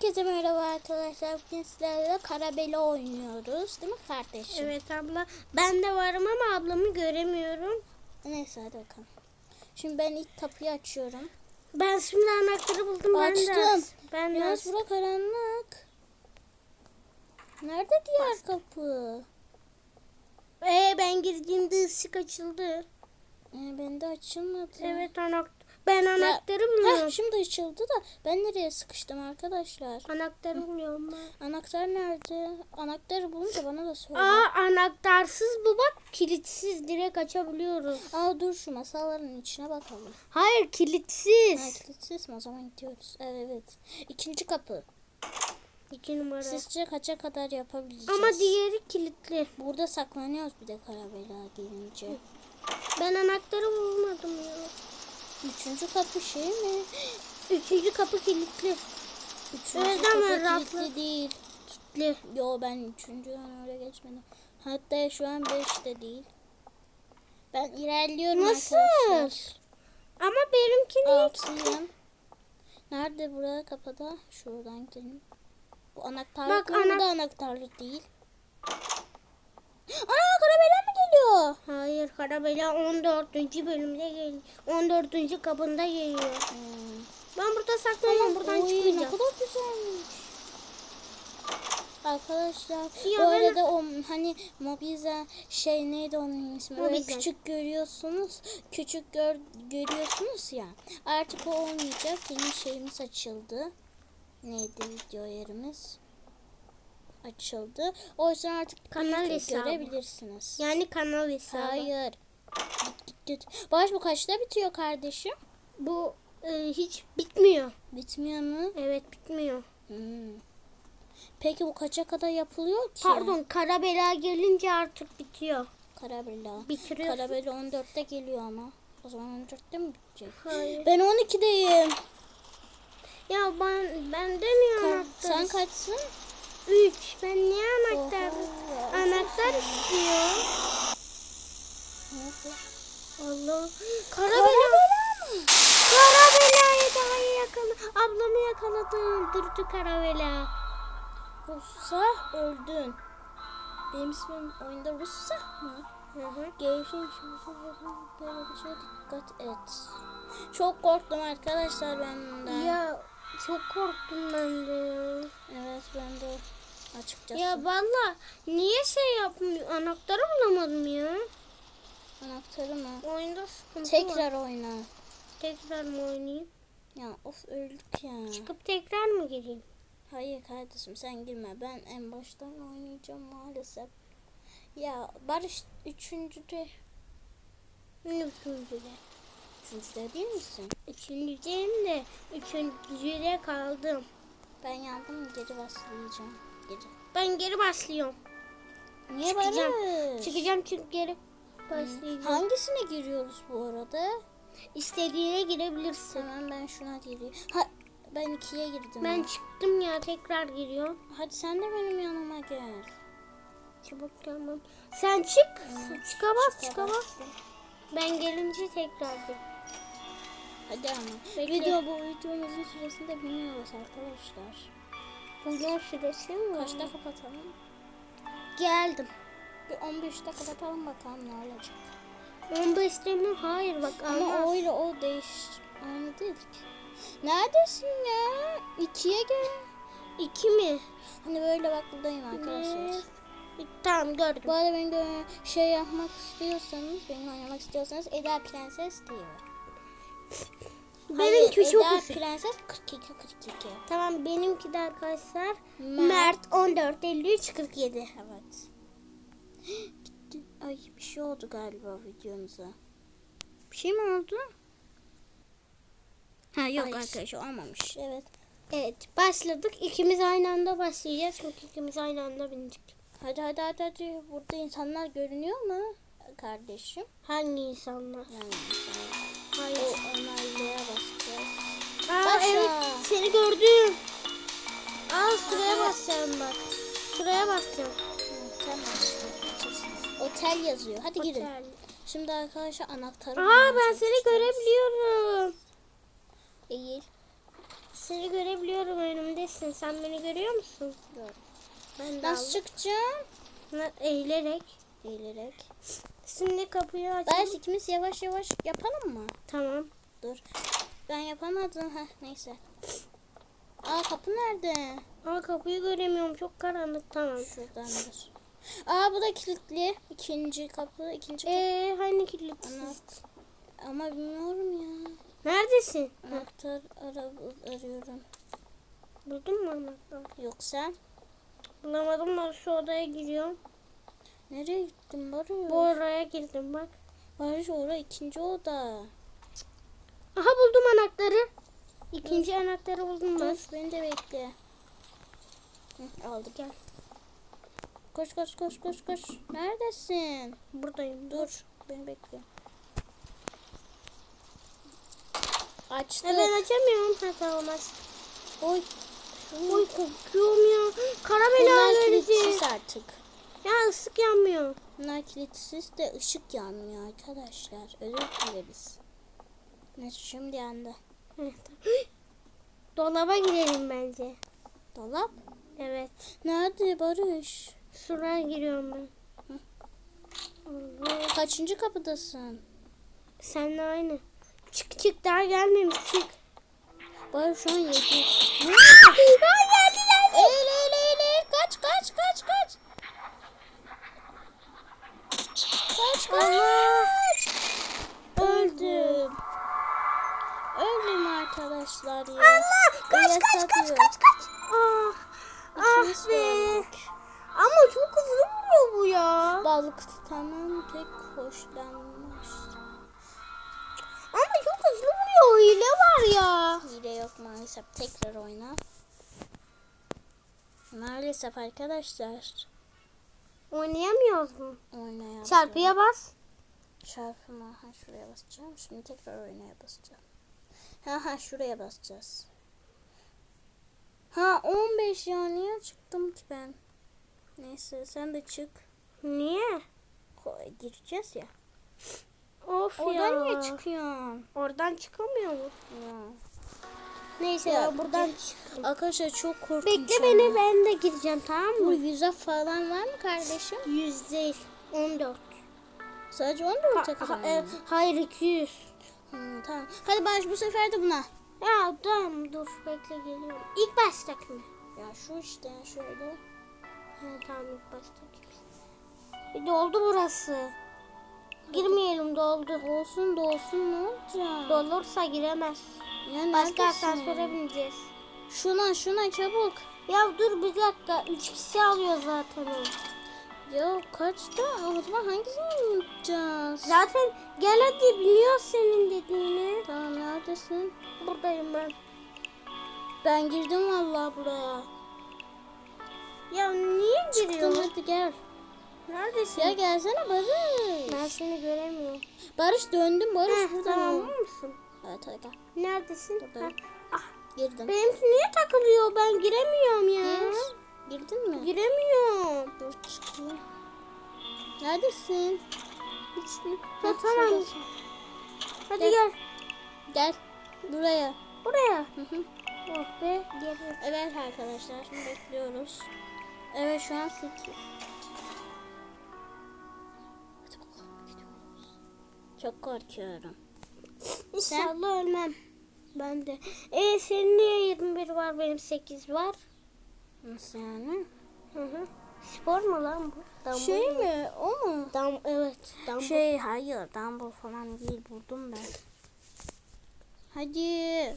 Herkese merhaba arkadaşlar. Bugün sizlerle karabela oynuyoruz. Değil mi kardeşim? Evet abla. Ben de varım ama ablamı göremiyorum. Neyse hadi bakalım. Şimdi ben ilk kapıyı açıyorum. Ben şimdi anahtarı buldum. Ben de. Açtım. Ben de. Biraz bura karanlık. Nerede diğer kapı? Ee, ben girdiğimde ışık açıldı. Ee, bende açılmadı. Evet anahtar. Ben Ya- anahtarı Heh, şimdi açıldı da ben nereye sıkıştım arkadaşlar? Anahtarı buluyorum ben. Anahtar nerede? Anahtarı bulunca bana da söyle. Aa anahtarsız bu bak kilitsiz direkt açabiliyoruz. Aa dur şu masaların içine bakalım. Hayır Ha, kilitsiz. kilitsiz mi? O zaman gidiyoruz. Evet. İkinci kapı. İki numara. Sizce kaça kadar yapabileceğiz? Ama diğeri kilitli. Burada saklanıyoruz bir de karabela gelince. Ben anahtarı bulmadım ya. Üçüncü kapı şey mi? Üçüncü kapı kilitli. Üçüncü Evet kapı kilitli raflı. değil. Kilitli. Yo ben üçüncüden öyle geçmedim. Hatta şu an beşte değil. Ben ilerliyorum Nasıl? arkadaşlar. Ama benimki niye Altıyım. Nerede buraya kapıda? Şuradan gidelim. Bu anahtarlık Bak, mı? Bu ana- da anahtarlık değil. Ana karabela mı geliyor? Hayır Karabela 14. bölümde geliyor. 14. kapında geliyor. Hmm. Ben burada saklanıyorum. Buradan Oy, Ne çıkmayacağım. kadar güzelmiş. Arkadaşlar Ya bu ben- arada o hani mobiza şey neydi onun ismi? Mobizen. küçük görüyorsunuz. Küçük gör, görüyorsunuz ya. Artık o olmayacak. Yeni şeyimiz açıldı. Neydi video yerimiz? Açıldı. O yüzden artık Kanal hesabı. görebilirsiniz. Yani kanal hesabı. Hayır. Git git git. Baş bu kaçta bitiyor kardeşim? Bu e, hiç bitmiyor. Bitmiyor mu? Evet bitmiyor. Hmm. Peki bu kaça kadar yapılıyor ki? Pardon Karabela gelince artık bitiyor. Karabela. Bitiriyor. Karabela 14'te geliyor ama. O zaman 14'te mi bitecek? Hayır. Ben 12'deyim. Ya ben bende niye Ka- sen kaçsın? 3. Ben niye anahtar? Anahtar istiyor. Allah. Karabela Karabela. mı? Karabela'yı daha iyi yakala. Ablamı yakaladım. Durdu Karabela. Russa öldün. Benim ismim oyunda Russa mı? Hı hı. Bir şeye dikkat et. Çok korktum arkadaşlar ben bundan. Ya çok korktum ben de. Evet ben de açıkçası. Ya valla niye şey yapmıyor? Anahtarı bulamadım ya. Anahtarı mı? Oyunda sıkıntı var. Tekrar oyna. Tekrar mı oynayayım? Ya of öldük ya. Çıkıp tekrar mı gireyim? Hayır kardeşim sen girme. Ben en baştan oynayacağım maalesef. Ya Barış üçüncüde. Üçüncüde. Üçüncüde değil misin? Üçüncüdeyim de üçüncüde kaldım. Ben yandım geri başlayacağım. Geri. Ben geri başlıyorum. Niye Çıkacağım. Barış? Çıkacağım çünkü geri başlayacağım. Hangisine giriyoruz bu arada? İstediğine girebilirsin. Tamam ben şuna gireyim. Ha, ben ikiye girdim. Ben ya. çıktım ya tekrar giriyorum. Hadi sen de benim yanıma gel. Çabuk gelmem. Sen çık. Çıka Çıkamaz. bas. Ben gelince tekrar gir. Hadi ama. Bekle. Video bu videomuzun süresini de bilmiyoruz arkadaşlar. Bugün süresi mi var? Kaçta kapatalım? Geldim. Bir 15'te kapatalım bakalım ne olacak. 15'te mi? Hayır bak Ama almaz. o ile o değiş aynı değil ki. Neredesin ya? İkiye gel. İki mi? Hani böyle bak buradayım arkadaşlar. Ne? Tamam gördüm. Bu arada beni de şey yapmak istiyorsanız, beni oynamak istiyorsanız Eda Prenses diye var. Benimki Hayır, çok Eda uzun. Prenses 42 42. Tamam benimki de arkadaşlar. Mert. Mert 14 53 47. Evet. Gitti. Ay bir şey oldu galiba videomuza. Bir şey mi oldu? Ha yok Ay. arkadaşlar olmamış. Evet. Evet başladık. İkimiz aynı anda başlayacağız. Çünkü ikimiz aynı anda binecek. Hadi hadi hadi hadi. Burada insanlar görünüyor mu? Kardeşim. Hangi insanlar? Yani Hayır. o basacağız. Aa evet seni gördüm. Al sıraya basacağım bak. Sıraya basacağım. Tamam. Otel yazıyor. Hadi girin. Otel. Şimdi arkadaşlar anahtarı Aa ben seni görebiliyorum. Eğil. Seni görebiliyorum önümde bendesin. Sen beni görüyor musun? Dur. Ben Nasıl aldım. çıkacağım? Na- Eğilerek. Eğilerek. Şimdi kapıyı aç. Belki ikimiz yavaş yavaş yapalım mı? Tamam. Dur. Ben yapamadım. Heh, neyse. Aa kapı nerede? Ama kapıyı göremiyorum. Çok karanlık. Tamam. Şuradandır. Aa bu da kilitli. İkinci kapı, ikinci kapı. Ee, hani kilitli? Anahtar. Ama bilmiyorum ya. Neredesin? Anahtar ara arıyorum. buldun mu anahtarı? Yok sen? Bulamadım da şu odaya giriyorum. Nereye gittin Barış? Bu oraya girdim bak. Barış orada ikinci oda. Aha buldum anahtarı. İkinci anahtarı buldum ben. Dur beni de bekle. Hı, aldık gel. Koş koş koş koş koş. Neredesin? Buradayım. Dur beni bekle. Açtık. E ben açamıyorum. Ha tamam aç. Oy. Oy korkuyorum ya. Kara Bunlar bela kilitsiz öldü. artık. Ya ısık yanmıyor. Bunlar kilitsiz de ışık yanmıyor arkadaşlar. Özür dileriz. Neyse şimdi yandı. Dolaba girelim bence. Dolap. Evet. Nerede Barış? Şuraya giriyorum ben. Evet. Kaçıncı kapıdasın? Seninle aynı. Çık çık daha gelmemiş çık. Barış şu an yedi. Aa, geldi geldi. Eğil eğil eğil eğil. Kaç kaç kaç kaç. Kaç Allah. kaç. Öldüm. Öldüm arkadaşlar ya. Allah kaç kaç kaç diyor. kaç kaç. Ah, İkimiz ah be. Ama çok hızlı vuruyor bu ya. Balık tamam pek hoşlanmış. Ama çok hızlı vuruyor. Hile var ya. Hile yok maalesef. Tekrar oyna. Maalesef arkadaşlar. Oynayamıyoruz mu? Oynayalım. Çarpıya bas. Çarpıma. Ha şuraya basacağım. Şimdi tekrar oynaya basacağım. Ha ha şuraya basacağız. Ha 15 ya niye çıktım ki ben? Neyse sen de çık. Niye? Gireceğiz ya. Of ya. Oradan niye çıkıyorsun? Oradan çıkamıyor mu? Ya. Neyse Ya, ya, buradan çık. Arkadaşlar çok korkunç. Bekle beni ben de gireceğim tamam Bu mı? yüze falan var mı kardeşim? Yüz değil. 14. Sadece 14'e Ha, kadar ha- e, hayır 200. Tamam. Hadi Barış bu sefer de buna. Ya tamam dur bekle geliyorum. İlk baştaki mi? Ya şu işte şöyle. Ha, tamam ilk baştaki. E, doldu burası. Girmeyelim doldu. Olsun da olsun ne olacak? Dolursa giremez. Ya Başka asansöre bineceğiz. Şuna şuna çabuk. Ya dur bir dakika. Üç kişi alıyor zaten o. Ya kaçta? O zaman hangisini yapacağız? Zaten gel hadi biliyor senin dediğini. Tamam neredesin? Buradayım ben. Ben girdim vallahi buraya. Ya niye Çıktım giriyorsun? hadi gel. Neredesin? Ya gelsene Barış. Ben seni göremiyorum. Barış döndüm Barış Heh, burada. tamam mısın? Evet hadi gel. Neredesin? Buradayım. Ha, Girdim. Benimki niye takılıyor? Ben giremiyorum ya. Gir. Girdin mi? Giremiyorum. Dur çıkayım. Neredesin? Ha, Ha, tamam. Hadi Gel. gel. Gel. Buraya. Buraya. Hı hı. Oh be. Gel. Evet arkadaşlar şimdi bekliyoruz. Evet şu an 8. Hadi bakalım gidiyoruz. Çok korkuyorum. İnşallah ölmem. Ben de. E senin niye 21 var benim 8 var? Nasıl yani? Hı hı. Spor mu lan bu? Dumbbell Şey mu? mi? O mu? Dam evet. Dumbbell. Şey hayır. Dumble falan değil. Buldum ben. Hadi.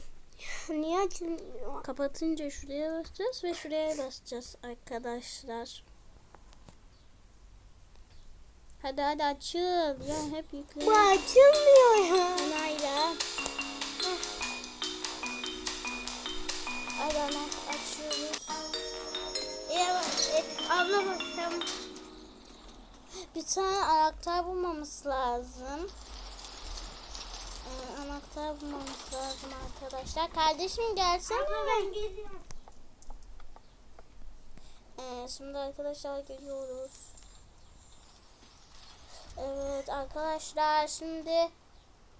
Niye açılmıyor? Kapatınca şuraya basacağız ve şuraya basacağız arkadaşlar. Hadi hadi açıl. Ya hep yükle. Bu açılmıyor ya. Anayla. Hadi ana açıyoruz. E, abla bak sen. Bir tane anahtar bulmamız lazım. Ee, anahtar bulmamız lazım arkadaşlar. Kardeşim gelsene. Ben geliyorum. Ee, şimdi arkadaşlar geliyoruz. Evet arkadaşlar şimdi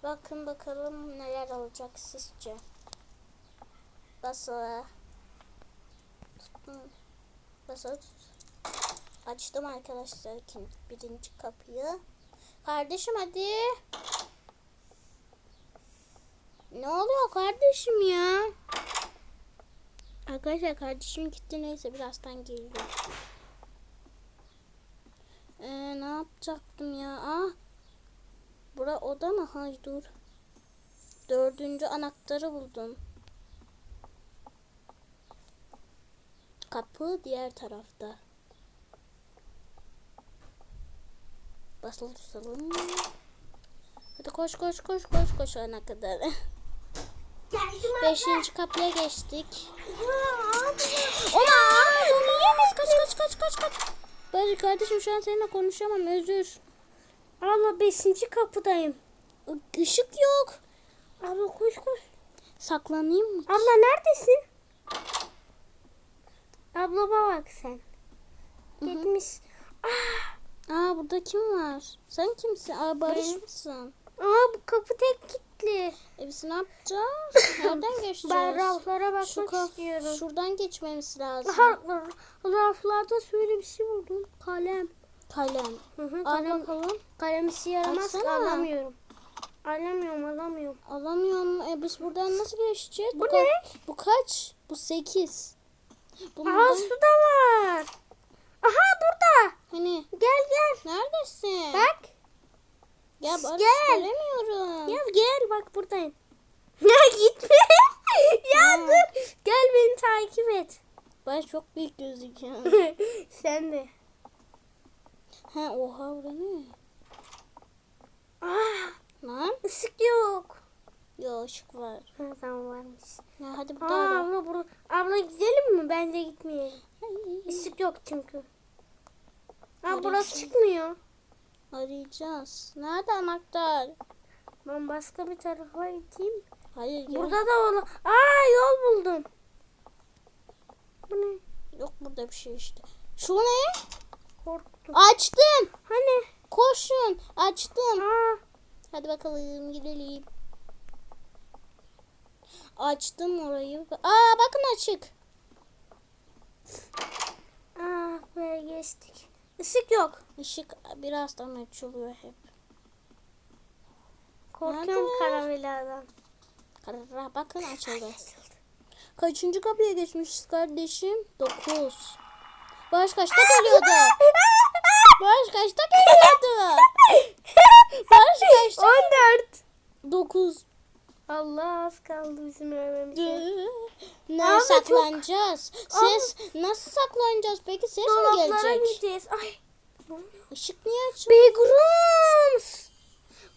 bakın bakalım neler olacak sizce. Basılı. Basat. Açtım arkadaşlar ikinci, birinci kapıyı. Kardeşim hadi. Ne oluyor kardeşim ya? Arkadaşlar kardeşim gitti neyse birazdan geliyor. Ee, ne yapacaktım ya? Ah. Bura oda mı? Hayır dur. Dördüncü anahtarı buldum. Kapı diğer tarafta. Basılı tutalım. Hadi koş koş koş koş koş ana kadar. Beşinci kapıya geçtik. Ona yiyemeyiz. Kaç kaç kaç kaç kaç. Bari kardeşim şu an seninle konuşamam özür. Abla beşinci kapıdayım. Işık yok. Abla koş koş. Saklanayım mı? Abla neredesin? Ablama bak sen. Gitmiş. Aa burada kim var? Sen kimsin? Aa Barış Benim. mısın? Aa bu kapı tek kilitli. E biz ne yapacağız? Nereden geçeceğiz? Ben raflara bakmak Şu kaf- istiyorum. Şuradan geçmemiz lazım. Aha, raflarda şöyle bir şey buldum. Kalem. Kalem. Hı hı, Al kalem. bakalım. Kalem işe yaramaz ki alamıyorum. Alamıyorum alamıyorum. Alamıyorum. E biz buradan nasıl geçeceğiz? Bu ka- ne? Bu kaç? Bu 8. Bu Aha buradan- su da var. Aha burada. Hani Gel gel. neredesin? Bak. Ya Barış Gel. göremiyorum. Gel gel bak buradayım. Ya gitme. ya Ha. dur. Gel beni takip et. Barış çok büyük gözüküyor. Sen de. ha oha burada ne? Ah, Lan? ışık yok. Yok ışık var. Ha, tamam varmış. Ya hadi burada ara. abla, bur- abla gidelim mi? Bence gitmeyelim. Işık yok çünkü. Arayacağım. burası çıkmıyor. Arayacağız. Nerede anahtar? Ben başka bir tarafa gideyim. Hayır ya. Burada da ola. Aa yol buldum. Bu ne? Yok burada bir şey işte. Şu ne? Korktum. Açtım. Hani? Koşun. Açtım. Aa, Hadi bakalım gidelim. Açtım orayı. Aa bakın açık. Aa böyle geçtik. Işık yok. Işık birazdan açılıyor hep. Korkuyorum Nerede? karamelerden. Karara bakın açıldı. Kaçıncı kapıya geçmişiz kardeşim? 9. Barış kaçta geliyordu? Barış kaçta geliyordu? Barış kaçta? 14. 9. Allah az kaldı bizim ölmemize. Ne Abi saklanacağız? Ses nasıl saklanacağız? Peki ses mi Dolaplara gelecek? gideceğiz. Ay. Işık niye açıldı? Backrooms.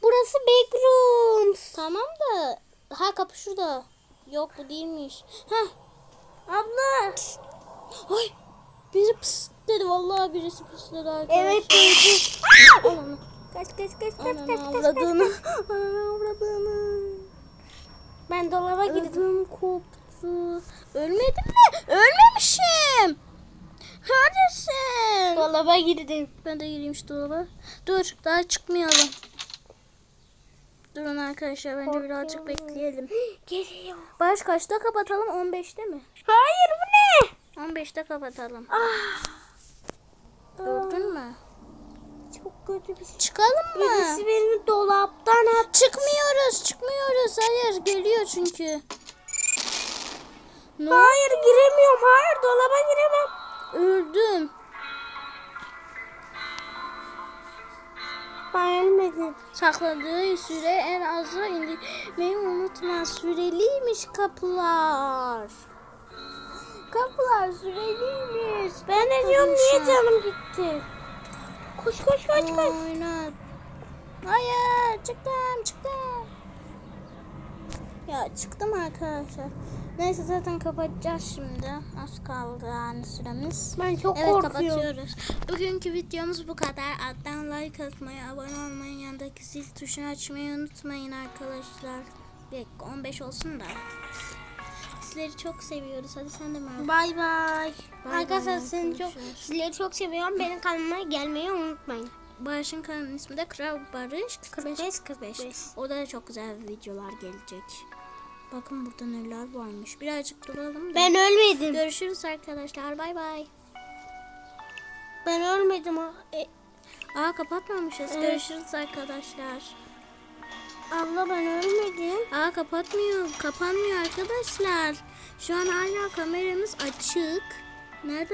Burası backrooms. Tamam da ha kapı şurada. Yok bu değilmiş. Ha. Abla. Ay. Biri pıs dedi. Vallahi birisi pıs dedi arkadaşlar. Evet duydum. Ananı. Kaç kaç kaç kaç Ananı kaç kaç kaç. avradını. Ananı avradını. Ben dolaba girdim. Ödüm koptu. Ölmedim mi? Ölmemişim. Neredesin? Dolaba girdim. Ben de gireyim şu dolaba. Dur daha çıkmayalım. Durun arkadaşlar bence birazcık Korkuyorum. bekleyelim. Geliyor. Baş kaçta kapatalım? 15'te mi? Hayır bu ne? 15'te kapatalım. Ah. Gördün mü? Çok kötü bir şey. Çıkalım mı? Birisi beni dolaptan at. Çıkmıyoruz, çıkmıyoruz. Hayır, geliyor çünkü. Ne? Hayır giremiyorum. Hayır dolaba giremem. Öldüm. Ölmedim. Sakladığı süre en azı indirmeyi unutma. Süreliymiş kapılar. Kapılar süreliymiş. Ben de diyorum niye canım gitti? Koş koş koş koş. Oynat. Hayır çıktım çıktım. Ya çıktım arkadaşlar. Neyse zaten kapatacağız şimdi. Az kaldı yani süremiz. Ben çok Evet korkuyorum. kapatıyoruz. Bugünkü videomuz bu kadar. Alttan like atmayı, abone olmayı, yanındaki zil tuşunu açmayı unutmayın arkadaşlar. Bir 15 olsun da. Sizleri çok seviyoruz. Hadi sen de merhaba. Bay bay. Arkadaşlar seni çok, sizleri çok seviyorum. Benim kanalıma gelmeyi unutmayın. Barış'ın kanalının ismi de Kral Barış 45 45. 45. Orada da çok güzel videolar gelecek. Bakın burada neler varmış. Birazcık duralım da. Ben ölmedim. Görüşürüz arkadaşlar. Bay bay. Ben ölmedim. E, Aa kapatmamışız. Evet. Görüşürüz arkadaşlar. Abla ben ölmedim. Aa kapatmıyor. Kapanmıyor arkadaşlar. Şu an hala kameramız açık. Nereden